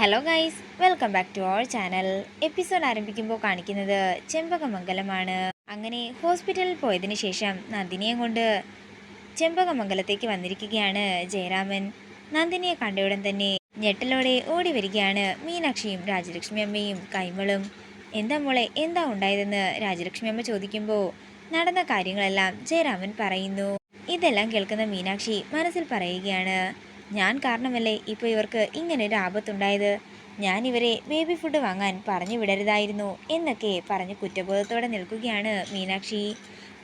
Hello guys welcome back to our channel episode ആരംഭിക്കുമ്പോൾ കാണിക്കുന്നത് ചെമ്പകമംഗലമാണ്. അങ്ങനെ ഹോസ്പിറ്റലിൽ പോയതിനു ശേഷം നന്ദിനിയെ കൊണ്ട് ചെമ്പകമംഗലത്തേക്ക് വന്നിരിക്കുകയാണ് ജയരാമൻ. നന്ദിനിയെ കണ്ടയുടൻ തന്നെ ഞെട്ടലോടെ ഓടി വരികയാണ് മീനാക്ഷിയും രാജലക്ഷ്മി അമ്മയും കൈമളും. എന്താ മോളെ എന്താ ഉണ്ടായതെന്ന് രാജലക്ഷ്മി അമ്മ ചോദിക്കുമ്പോൾ നടന്ന കാര്യങ്ങളെല്ലാം ജയരാമൻ പറയുന്നു. ഇതെല്ലാം കേൾക്കുന്ന മീനാക്ഷി മനസ്സിൽ പറയുകയാണ്. ഞാൻ കാരണമല്ലേ ഇപ്പോൾ ഇവർക്ക് ഇങ്ങനെ ഒരു ആപത്തുണ്ടായത്? ഞാൻ ഇവരെ ബേബി ഫുഡ് വാങ്ങാൻ പറഞ്ഞു വിടരുതായിരുന്നു എന്നൊക്കെ പറഞ്ഞ് കുറ്റബോധത്തോടെ നിൽക്കുകയാണ് മീനാക്ഷി.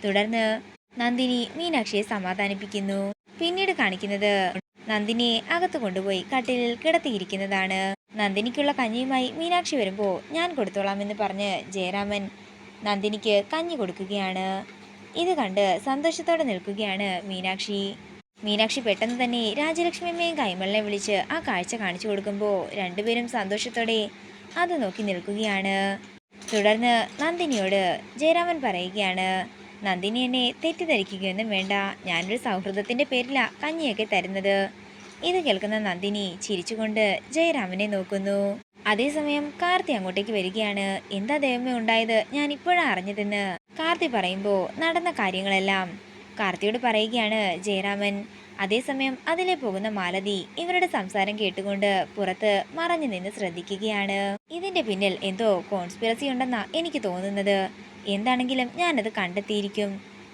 തുടർന്ന് നന്ദിനി മീനാക്ഷിയെ സമാധാനിപ്പിക്കുന്നു. പിന്നീട് കാണിക്കുന്നത് നന്ദിനിയെ അകത്തു കൊണ്ടുപോയി കട്ടിലിൽ കിടത്തിയിരിക്കുന്നതാണ്. നന്ദിനിക്കുള്ള കഞ്ഞിയുമായി മീനാക്ഷി വരുമ്പോൾ ഞാൻ കൊടുത്തോളാമെന്ന് പറഞ്ഞ് ജയരാമൻ നന്ദിനിക്ക് കഞ്ഞി കൊടുക്കുകയാണ്. ഇത് കണ്ട് സന്തോഷത്തോടെ നിൽക്കുകയാണ് മീനാക്ഷി. മീനാക്ഷി പെട്ടെന്ന് തന്നെ രാജലക്ഷ്മി അമ്മയും കൈമളിനെ വിളിച്ച് ആ കാഴ്ച കാണിച്ചു കൊടുക്കുമ്പോൾ രണ്ടുപേരും സന്തോഷത്തോടെ അത് നോക്കി നിൽക്കുകയാണ്. തുടർന്ന് നന്ദിനിയോട് ജയരാമൻ പറയുകയാണ് നന്ദിനി എന്നെ തെറ്റിദ്ധരിക്കുകയൊന്നും വേണ്ട. ഞാനൊരു സൗഹൃദത്തിന്റെ പേരിലാണ് കഞ്ഞിയൊക്കെ തരുന്നത്. ഇത് കേൾക്കുന്ന നന്ദിനി ചിരിച്ചുകൊണ്ട് ജയരാമനെ നോക്കുന്നു. അതേസമയം കാർത്തി അങ്ങോട്ടേക്ക് വരികയാണ്. എന്താ ദൈവമേ ഉണ്ടായത്? ഞാൻ ഇപ്പോഴാണ് അറിഞ്ഞതെന്ന്. കാർത്തി പറയുമ്പോൾ നടന്ന കാര്യങ്ങളെല്ലാം കാർത്തിയോട് പറയുകയാണ് ജയരാമൻ അതേസമയം അതിലെ പോകുന്ന മാലതി ഇവരുടെ സംസാരം കേട്ടുകൊണ്ട് പുറത്ത് മറഞ്ഞു നിന്ന് ശ്രദ്ധിക്കുകയാണ്. ഇതിന്റെ പിന്നിൽ എന്തോ കോൺസ്പിറസി ഉണ്ടെന്നാ എനിക്ക് തോന്നുന്നത്. എന്താണെങ്കിലും ഞാനത് കണ്ടെത്തിയിരിക്കും.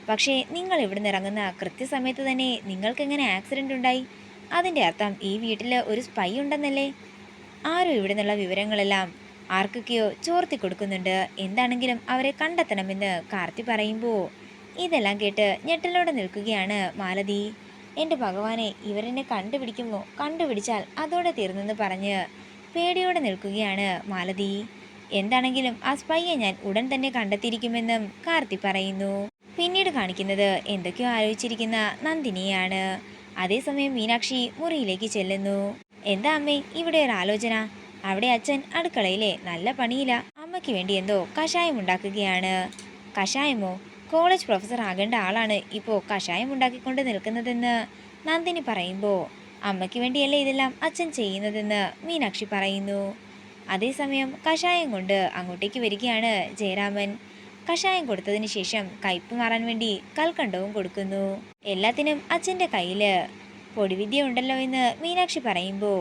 പക്ഷേ നിങ്ങൾ ഇവിടെ ഇറങ്ങുന്ന കൃത്യസമയത്ത് തന്നെ നിങ്ങൾക്കെങ്ങനെ ആക്സിഡന്റ് ഉണ്ടായി? അതിന്റെ അർത്ഥം ഈ വീട്ടിൽ ഒരു സ്പൈ ഉണ്ടെന്നല്ലേ? ആരും ഇവിടെ നിന്നുള്ള വിവരങ്ങളെല്ലാം ആർക്കൊക്കെയോ ചോർത്തി കൊടുക്കുന്നുണ്ട് എന്താണെങ്കിലും അവരെ കണ്ടെത്തണമെന്ന് കാർത്തി പറയുമ്പോൾ ഇതെല്ലാം കേട്ട് ഞെട്ടലോടെ നിൽക്കുകയാണ് മാലതി. എന്റെ ഭഗവാനെ ഇവരെന്നെ കണ്ടുപിടിക്കുമോ? കണ്ടുപിടിച്ചാൽ അതോടെ തീർന്നെന്ന് പറഞ്ഞ് പേടിയോടെ നിൽക്കുകയാണ് മാലതി. എന്താണെങ്കിലും ആ സ്പൈയെ ഞാൻ ഉടൻ തന്നെ കണ്ടെത്തിയിരിക്കുമെന്നും കാർത്തി പറയുന്നു. പിന്നീട് കാണിക്കുന്നത് എന്തൊക്കെയോ ആലോചിച്ചിരിക്കുന്ന നന്ദിനിയാണ് അതേസമയം മീനാക്ഷി മുറിയിലേക്ക് ചെല്ലുന്നു. എന്താ അമ്മേ ഇവിടെ ഒരു ആലോചന. അവിടെ അച്ഛൻ അടുക്കളയിലെ നല്ല പണിയില്ല അമ്മയ്ക്ക് വേണ്ടി എന്തോ കഷായം ഉണ്ടാക്കുകയാണ്. കഷായമോ? കോളേജ് പ്രൊഫസർ ആകേണ്ട ആളാണ് ഇപ്പോൾ കഷായം ഉണ്ടാക്കിക്കൊണ്ട് നിൽക്കുന്നതെന്ന് നന്ദിനി പറയുമ്പോൾ അമ്മയ്ക്ക് വേണ്ടിയല്ലേ ഇതെല്ലാം അച്ഛൻ ചെയ്യുന്നതെന്ന് മീനാക്ഷി പറയുന്നു. അതേസമയം കഷായം കൊണ്ട് അങ്ങോട്ടേക്ക് വരികയാണ് ജയരാമൻ. കഷായം കൊടുത്തതിന് ശേഷം കയ്പ് മാറാൻ വേണ്ടി കൽക്കണ്ടവും കൊടുക്കുന്നു. എല്ലാത്തിനും അച്ഛന്റെ കയ്യിൽ പൊടിവിദ്യ ഉണ്ടല്ലോ എന്ന് മീനാക്ഷി പറയുമ്പോൾ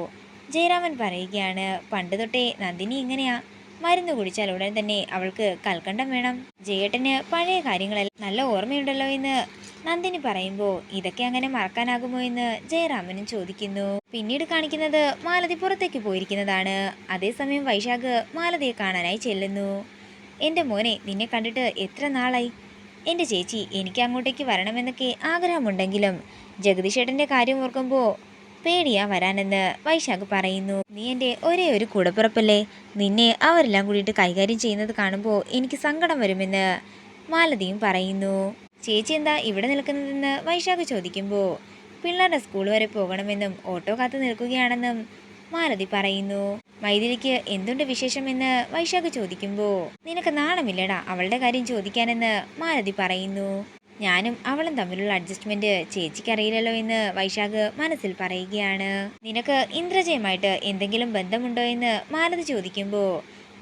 ജയരാമൻ പറയുകയാണ് പണ്ട് തൊട്ടേ നന്ദിനി ഇങ്ങനെയാ മരുന്ന് കുടിച്ചാൽ ഉടൻ തന്നെ അവൾക്ക് കൽക്കണ്ടം വേണം. ജയേട്ടന് പഴയ കാര്യങ്ങളെല്ലാം നല്ല ഓർമ്മയുണ്ടല്ലോ എന്ന് നന്ദിനി പറയുമ്പോൾ ഇതൊക്കെ അങ്ങനെ മറക്കാനാകുമോ എന്ന് ജയറാമനും ചോദിക്കുന്നു. പിന്നീട് കാണിക്കുന്നത് മാലതി പുറത്തേക്ക് പോയിരിക്കുന്നതാണ്. അതേസമയം വൈശാഖ് മാലതിയെ കാണാനായി ചെല്ലുന്നു. എന്റെ മോനെ നിന്നെ കണ്ടിട്ട് എത്ര നാളായി? എന്റെ ചേച്ചി എനിക്ക് അങ്ങോട്ടേക്ക് വരണമെന്നൊക്കെ ആഗ്രഹമുണ്ടെങ്കിലും ജഗദീഷേട്ടന്റെ കാര്യം ഓർക്കുമ്പോൾ പേടിയാ വരാനെന്ന് വൈശാഖ് പറയുന്നു. നീ എന്റെ ഒരേ ഒരു കൂടപ്പിറപ്പല്ലേ? നിന്നെ അവരെല്ലാം കൂടിയിട്ട് കൈകാര്യം ചെയ്യുന്നത് കാണുമ്പോൾ എനിക്ക് സങ്കടം വരുമെന്ന് മാലതിയും പറയുന്നു. ചേച്ചി എന്താ ഇവിടെ നിൽക്കുന്നതെന്ന് വൈശാഖ് ചോദിക്കുമ്പോൾ പിള്ളേരുടെ സ്കൂൾ വരെ പോകണമെന്നും ഓട്ടോ കാത്തു നിൽക്കുകയാണെന്നും മാലതി പറയുന്നു. മൈഥിലിക്ക് എന്തുണ്ട് വിശേഷമെന്ന് വൈശാഖ് ചോദിക്കുമ്പോൾ നിനക്ക് നാണമില്ലടാ അവളുടെ കാര്യം ചോദിക്കാനെന്ന് മാലതി പറയുന്നു. ഞാനും അവളും തമ്മിലുള്ള അഡ്ജസ്റ്റ്മെന്റ് ചേച്ചിക്ക് അറിയില്ലല്ലോ എന്ന് വൈശാഖ് മനസ്സിൽ പറയുകയാണ്. നിനക്ക് ഇന്ദ്രജയുമായിട്ട് എന്തെങ്കിലും ബന്ധമുണ്ടോ എന്ന് മാലതി ചോദിക്കുമ്പോൾ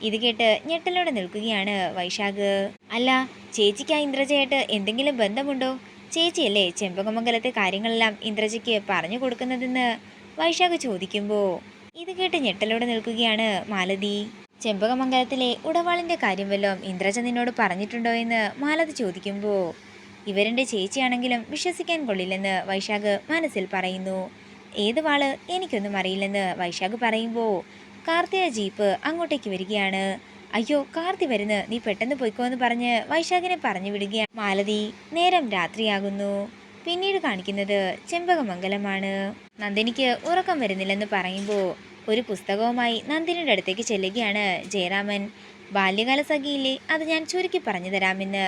ഇത് കേട്ട് ഞെട്ടലോടെ നിൽക്കുകയാണ് വൈശാഖ്. അല്ല ചേച്ചിക്ക് ആ ഇന്ദ്രജയായിട്ട് എന്തെങ്കിലും ബന്ധമുണ്ടോ? ചേച്ചിയല്ലേ ചെമ്പകമംഗലത്തെ കാര്യങ്ങളെല്ലാം ഇന്ദ്രജയ്ക്ക് പറഞ്ഞു കൊടുക്കുന്നതെന്ന് വൈശാഖ് ചോദിക്കുമ്പോൾ ഇത് കേട്ട് ഞെട്ടലോടെ നിൽക്കുകയാണ് മാലതി. ചെമ്പകമംഗലത്തിലെ ഉടവാളിന്റെ കാര്യം വല്ലതും ഇന്ദ്രജ നിന്നോട് പറഞ്ഞിട്ടുണ്ടോ എന്ന് മാലതി ചോദിക്കുമ്പോൾ ഇവരെന്റെ ചേച്ചിയാണെങ്കിലും വിശ്വസിക്കാൻ കൊള്ളില്ലെന്ന് വൈശാഖ് മനസ്സിൽ പറയുന്നു. ഏത് വാൾ എനിക്കൊന്നും അറിയില്ലെന്ന് വൈശാഖ് പറയുമ്പോൾ കാർത്തിക ജീപ്പ് അങ്ങോട്ടേക്ക് വരികയാണ്. അയ്യോ കാർത്തി വരുന്ന് നീ പെട്ടെന്ന് പോയിക്കോ എന്ന് പറഞ്ഞ് വൈശാഖിനെ പറഞ്ഞു വിടുകയാണ്. മാലതി നേരം രാത്രിയാകുന്നു. പിന്നീട് കാണിക്കുന്നത് ചെമ്പകമംഗലമാണ്. നന്ദിനിക്ക് ഉറക്കം വരുന്നില്ലെന്ന് പറയുമ്പോൾ ഒരു പുസ്തകവുമായി നന്ദിനിയുടെ അടുത്തേക്ക് ചെല്ലുകയാണ് ജയരാമൻ. ബാല്യകാല സഖിയില്ലേ അത് ഞാൻ ചുരുക്കി പറഞ്ഞു തരാമെന്ന്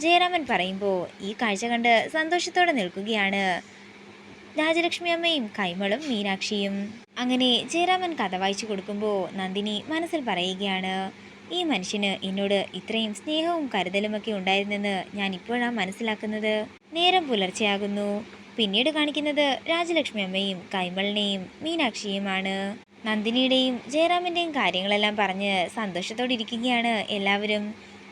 ജയരാമൻ പറയുമ്പോൾ ഈ കാഴ്ച കണ്ട് സന്തോഷത്തോടെ നിൽക്കുകയാണ്. രാജലക്ഷ്മി അമ്മയും കൈമളും മീനാക്ഷിയും. അങ്ങനെ ജയരാമൻ കഥ വായിച്ചു കൊടുക്കുമ്പോൾ നന്ദിനി മനസ്സിൽ പറയുകയാണ് ഈ മനുഷ്യന് എന്നോട് ഇത്രയും സ്നേഹവും കരുതലുമൊക്കെ ഉണ്ടായിരുന്നെന്ന് ഞാൻ ഇപ്പോഴാണ് മനസ്സിലാക്കുന്നത്. നേരം പുലർച്ചെയാകുന്നു. പിന്നീട് കാണിക്കുന്നത് രാജലക്ഷ്മി അമ്മയും കൈമളിനെയും മീനാക്ഷിയുമാണ്. നന്ദിനിയുടെയും ജയറാമിന്റെയും കാര്യങ്ങളെല്ലാം പറഞ്ഞ് സന്തോഷത്തോടെ ഇരിക്കുകയാണ് എല്ലാവരും.